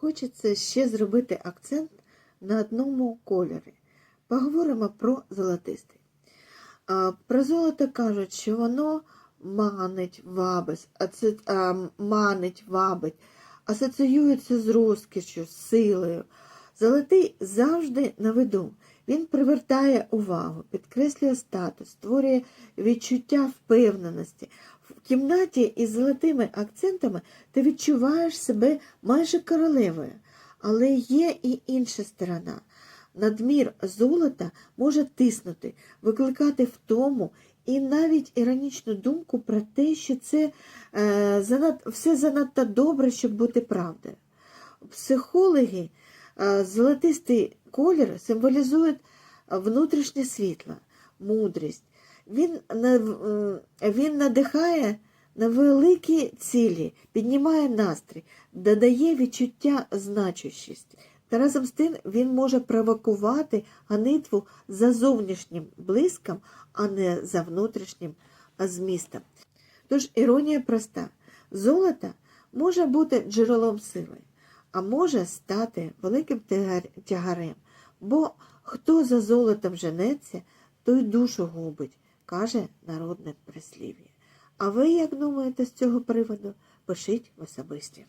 Хочеться ще зробити акцент на одному кольорі. Поговоримо про золотистий. Про золото кажуть, що воно манить, вабить, аци- а, манить, вабить, асоціюється з розкішю, з силою. Золотий завжди на виду. Він привертає увагу, підкреслює статус, створює відчуття впевненості. В кімнаті із золотими акцентами ти відчуваєш себе майже королевою. Але є і інша сторона. Надмір золота може тиснути, викликати втому і навіть іронічну думку про те, що це е, занад, все занадто добре, щоб бути правдою. Психологи золотистий колір символізують внутрішнє світло, мудрість. Він, він надихає на великі цілі, піднімає настрій, додає відчуття значущості. Та разом з тим він може провокувати гонитву за зовнішнім блиском, а не за внутрішнім змістом. Тож іронія проста: золото може бути джерелом сили, а може стати великим тягарем. Бо хто за золотом женеться, той душу губить, каже народне прислів'я. А ви як думаєте з цього приводу? Пишіть в особисті.